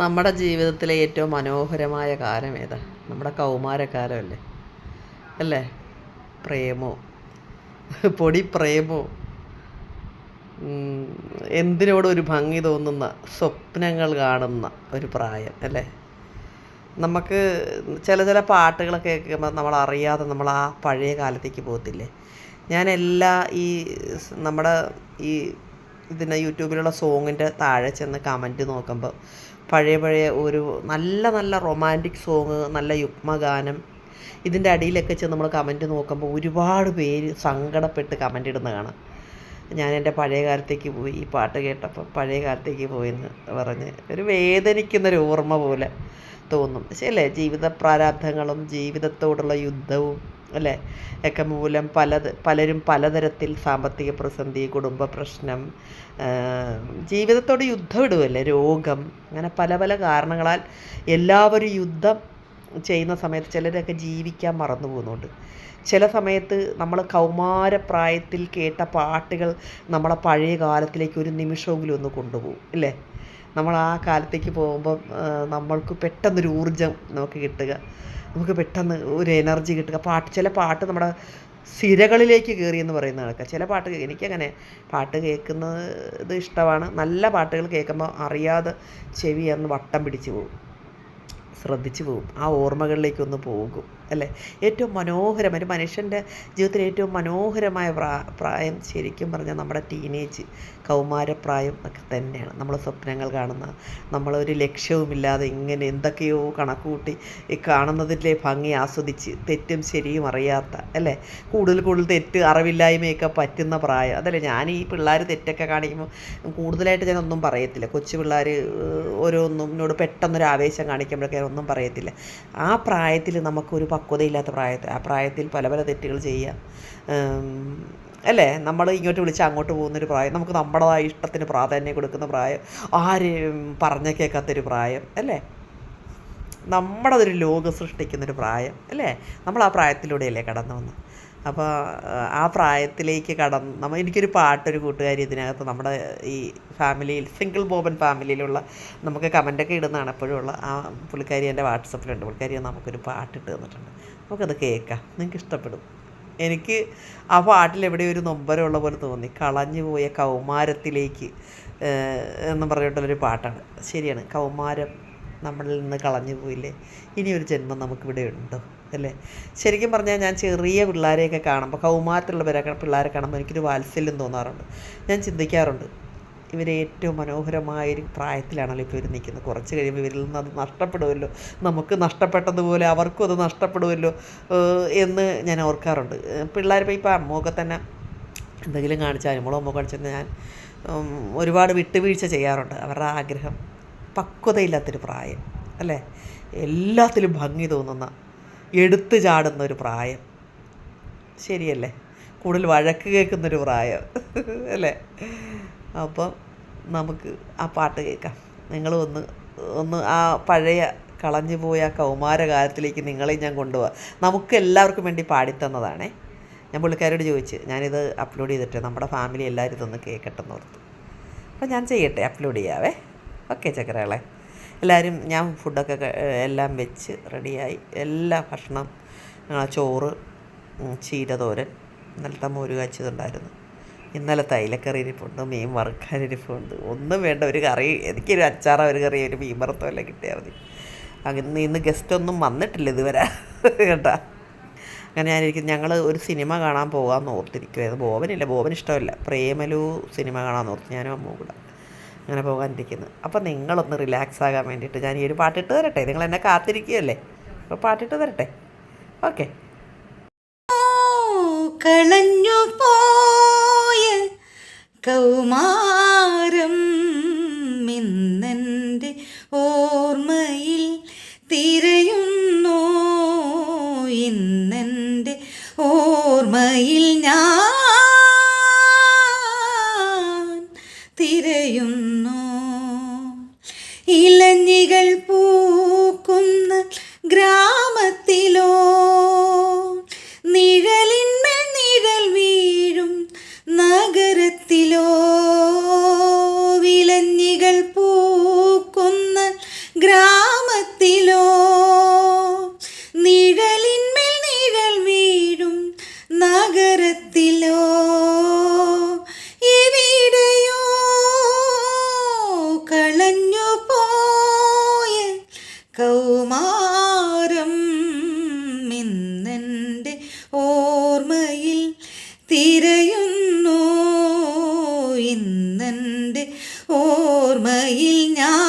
നമ്മുടെ ജീവിതത്തിലെ ഏറ്റവും മനോഹരമായ കാലം ഏതാ? നമ്മുടെ കൗമാരക്കാലമല്ലേ അല്ലേ? പ്രേമോ? പൊടി പ്രേമോ? എന്തിനോടും ഒരു ഭംഗി തോന്നുന്ന സ്വപ്നങ്ങൾ കാണുന്ന ഒരു പ്രായം അല്ലേ? നമുക്ക് ചില ചില പാട്ടുകളൊക്കെ കേൾക്കുമ്പോൾ നമ്മൾ അറിയാതെ നമ്മൾ ആ പഴയ കാലത്തേക്ക് പോകത്തില്ലേ? ഞാൻ എല്ലാ ഈ നമ്മുടെ ഈ ഇതിന്റെ യൂട്യൂബിലുള്ള സോങ്ങിന്റെ താഴെ ചെന്ന് കമന്റ് നോക്കുമ്പോൾ പഴയ പഴയ ഒരു നല്ല നല്ല റൊമാന്റിക് സോങ് നല്ല യുഗ്മഗാനം. ഇതിന്റെ അടിയിലൊക്കെ ചെന്ന് നമ്മൾ കമന്റ് നോക്കുമ്പോൾ ഒരുപാട് പേര് സങ്കടപ്പെട്ട് കമന്റ് ഇടുന്ന കാണാം. ഞാൻ എന്റെ പഴയ കാലത്തേക്ക് പോയി ഈ പാട്ട് കേട്ടപ്പോൾ പഴയ കാലത്തേക്ക് പോയെന്ന് പറഞ്ഞ് ഒരു വേദനിക്കുന്നൊരു ഓർമ്മ പോലെ. തോന്നും ശരിയല്ലേ ജീവിത പ്രാരാബ്ധങ്ങളും ജീവിതത്തോടുള്ള യുദ്ധവും അല്ലേ? ഒക്കെ മൂലം പല പലരും പലതരത്തിൽ സാമ്പത്തിക പ്രതിസന്ധി കുടുംബ പ്രശ്നം ജീവിതത്തോട് യുദ്ധം ഇടുമല്ലേ രോഗം അങ്ങനെ പല പല കാരണങ്ങളാൽ എല്ലാവരും യുദ്ധം ചെയ്യുന്ന സമയത്ത് ചിലരൊക്കെ ജീവിക്കാൻ മറന്നു പോകുന്നുണ്ട്. ചില സമയത്ത് നമ്മൾ കൗമാരപ്രായത്തിൽ കേട്ട പാട്ടുകൾ നമ്മളെ പഴയ കാലത്തിലേക്ക് ഒരു നിമിഷമെങ്കിലും ഒന്ന് കൊണ്ടുപോകും ഇല്ലേ? നമ്മൾ ആ കാലത്തേക്ക് പോകുമ്പം നമ്മൾക്ക് പെട്ടെന്നൊരു ഊർജം നമുക്ക് കിട്ടുക. നമുക്ക് പെട്ടെന്ന് ഒരു എനർജി കിട്ടുക. പാട്ട് ചില പാട്ട് നമ്മുടെ സിരകളിലേക്ക് കയറി എന്ന് പറയുന്ന കണക്ക്. ചില പാട്ട് എനിക്കങ്ങനെ പാട്ട് കേൾക്കുന്നത് ഇഷ്ടമാണ്. നല്ല പാട്ടുകൾ കേൾക്കുമ്പോൾ അറിയാതെ ചെവി അന്ന് വട്ടം പിടിച്ച് പോകും. ശ്രദ്ധിച്ചു പോകും. ആ ഓർമ്മകളിലേക്കൊന്ന് പോകും. അല്ലേ? ഏറ്റവും മനോഹരം ഒരു മനുഷ്യന്റെ ജീവിതത്തിലെ ഏറ്റവും മനോഹരമായ പ്രാ പ്രായം ശരിക്കും പറഞ്ഞാൽ നമ്മുടെ ടീനേജ് കൗമാരപ്രായം ഒക്കെ തന്നെയാണ്. നമ്മൾ സ്വപ്നങ്ങൾ കാണുന്ന നമ്മളൊരു ലക്ഷ്യവുമില്ലാതെ ഇങ്ങനെ എന്തൊക്കെയോ കണക്കുകൂട്ടി ഈ കാണുന്നതിലെ ഭംഗി ആസ്വദിച്ച് തെറ്റും ശരിയും അറിയാത്ത അല്ലേ? കൂടുതൽ കൂടുതൽ തെറ്റ് അറിവില്ലായ്മയൊക്കെ പറ്റുന്ന പ്രായം. അതല്ലേ ഞാൻ ഈ പിള്ളേർ തെറ്റൊക്കെ കാണിക്കുമ്പോൾ കൂടുതലായിട്ട് ഞാൻ ഒന്നും പറയത്തില്ല. കൊച്ചു പിള്ളേർ ഓരോന്നും എന്നോട് പെട്ടെന്നൊരു ആവേശം കാണിക്കുമ്പോഴൊക്കെ ഒന്നും പറയത്തില്ല. ആ പ്രായത്തിൽ നമുക്കൊരു പക്വതയില്ലാത്ത പ്രായത്തിൽ ആ പ്രായത്തിൽ പല പല തെറ്റുകൾ ചെയ്യുക. അല്ലേ? നമ്മൾ ഇങ്ങോട്ട് വിളിച്ച് അങ്ങോട്ട് പോകുന്നൊരു പ്രായം നമുക്ക് നമ്മുടേതായ ഇഷ്ടത്തിന് പ്രാധാന്യം കൊടുക്കുന്ന പ്രായം ആര് പറഞ്ഞ കേൾക്കാത്തൊരു പ്രായം അല്ലേ? നമ്മുടെ ഒരു ലോകം സൃഷ്ടിക്കുന്നൊരു പ്രായം അല്ലേ? നമ്മൾ ആ പ്രായത്തിലൂടെയല്ലേ കടന്നു വന്നത്. അപ്പോൾ ആ പ്രായത്തിലേക്ക് കടന്ന് നമ്മൾ എനിക്കൊരു പാട്ടൊരു കൂട്ടുകാരി ഇതിനകത്ത് നമ്മുടെ ഈ ഫാമിലിയിൽ സിംഗിൾ ബോബൻ ഫാമിലിയിലുള്ള നമുക്ക് കമന്റൊക്കെ ഇടുന്നതാണ് എപ്പോഴും ഉള്ള ആ പുള്ളിക്കാരി എന്റെ വാട്സപ്പിലുണ്ട്. പുള്ളിക്കാരി നമുക്കൊരു പാട്ടിട്ട് തന്നിട്ടുണ്ട്. നമുക്കത് കേൾക്കാം. നിങ്ങൾക്ക് ഇഷ്ടപ്പെടും. എനിക്ക് ആ പാട്ടിൽ എവിടെ ഒരു നൊമ്പരമുള്ള പോലെ തോന്നി. കളഞ്ഞു പോയ കൗമാരത്തിലേക്ക് എന്നും പറഞ്ഞിട്ടുള്ളൊരു പാട്ടാണ്. ശരിയാണ്. കൗമാരം. നമ്മളിൽ നിന്ന് കളഞ്ഞു പോയില്ലേ? ഇനി ഒരു ജന്മം നമുക്കിവിടെ ഉണ്ടോ? അല്ലേ? ശരിക്കും പറഞ്ഞാൽ ഞാൻ ചെറിയ പിള്ളേരെയൊക്കെ കാണുമ്പോൾ കൗമാരത്തിലുള്ളവരൊക്കെ പിള്ളേരെ കാണുമ്പോൾ എനിക്കൊരു വാത്സല്യം തോന്നാറുണ്ട്. ഞാൻ ചിന്തിക്കാറുണ്ട് ഇവർ ഏറ്റവും മനോഹരമായൊരു പ്രായത്തിലാണല്ലോ ഇപ്പോൾ ഇവർ നിൽക്കുന്നത്. കുറച്ച് കഴിയുമ്പോൾ ഇവരിൽ നിന്ന് അത് നഷ്ടപ്പെടുമല്ലോ. നമുക്ക് നഷ്ടപ്പെട്ടതുപോലെ അവർക്കും അത് നഷ്ടപ്പെടുമല്ലോ എന്ന് ഞാൻ ഓർക്കാറുണ്ട്. പിള്ളേരിപ്പോൾ ഇപ്പോൾ അമ്മയൊക്കെ തന്നെ എന്തെങ്കിലും കാണിച്ചാൽ മോളോ അമ്മ കാണിച്ചാൽ ഞാൻ ഒരുപാട് വിട്ടുവീഴ്ച ചെയ്യാറുണ്ട്. അവരുടെ ആഗ്രഹം പക്വതയില്ലാത്തൊരു പ്രായം അല്ലേ? എല്ലാത്തിലും ഭംഗി തോന്നുന്ന എടുത്തു ചാടുന്ന ഒരു പ്രായം. ശരിയല്ലേ? കൂടുതൽ വഴക്ക് കേൾക്കുന്നൊരു പ്രായം അല്ലേ? അപ്പം നമുക്ക് ആ പാട്ട് കേൾക്കാം. നിങ്ങൾ ഒന്ന് ഒന്ന് ആ പഴയ കളഞ്ഞു പോയ കൗമാരകാലത്തിലേക്ക് നിങ്ങളെ ഞാൻ കൊണ്ടുപോകാം നമുക്ക് എല്ലാവർക്കും വേണ്ടി പാടിത്തന്നതാണേ. ഞാൻ പുള്ളിക്കാരോട് ചോദിച്ച് ഞാനിത് അപ്ലോഡ് ചെയ്തിട്ട് നമ്മുടെ ഫാമിലി എല്ലാവരും ഇതൊന്ന് കേൾക്കട്ടെന്ന് ഓർത്തു. അപ്പോൾ ഞാൻ ചെയ്യട്ടെ അപ്ലോഡ് ചെയ്യാവേ. ഓക്കെ ചക്കരകളെ. എല്ലാവരും ഞാൻ ഫുഡൊക്കെ എല്ലാം വെച്ച് റെഡിയായി എല്ലാ ഭക്ഷണം ചോറ് ചീരതോരൻ ഇന്നലത്തെ മോര് കാച്ചതുണ്ടായിരുന്നു ഇന്നലെ തൈലക്കറി ഇരിപ്പുണ്ട് മീൻ വറുക്കാൻ ഇരിപ്പുണ്ട് ഒന്നും വേണ്ട ഒരു കറി എനിക്കൊരു അച്ചാറ ഒരു കറി ഒരു മീൻ വറുത്തമല്ല കിട്ടിയാൽ മതി അങ്ങനെ ഇന്ന് ഗസ്റ്റ് ഒന്നും വന്നിട്ടില്ല ഇതുവരെ. കേട്ടാ? അങ്ങനെ ഞാനിരിക്കും ഞങ്ങൾ ഒരു സിനിമ കാണാൻ പോകാമെന്ന് ഓർത്തിരിക്കുമായിരുന്നു ബോബനില്ല ബോബൻ ഇഷ്ടമല്ല പ്രേമലു സിനിമ കാണാൻ ഓർത്ത് ഞാനും അമ്മ കൂടെ. അങ്ങനെ പോകാനിരിക്കുന്നത് അപ്പോൾ നിങ്ങളൊന്ന് റിലാക്സ് ആകാൻ വേണ്ടിയിട്ട് ഞാൻ ഈ ഒരു പാട്ടിട്ട് തരട്ടെ? നിങ്ങൾ എന്നെ കാത്തിരിക്കുകയല്ലേ? അപ്പോൾ പാട്ടിട്ട് തരട്ടെ? ഓക്കെ കളഞ്ഞു പോയ കൗമാരം മിന്നന്റെ ഓർമ്മയിൽ തിരയുന്നു. ഇന്നെന്റെ ഓർമ്മയിൽ ഞാൻ 我们姨娘。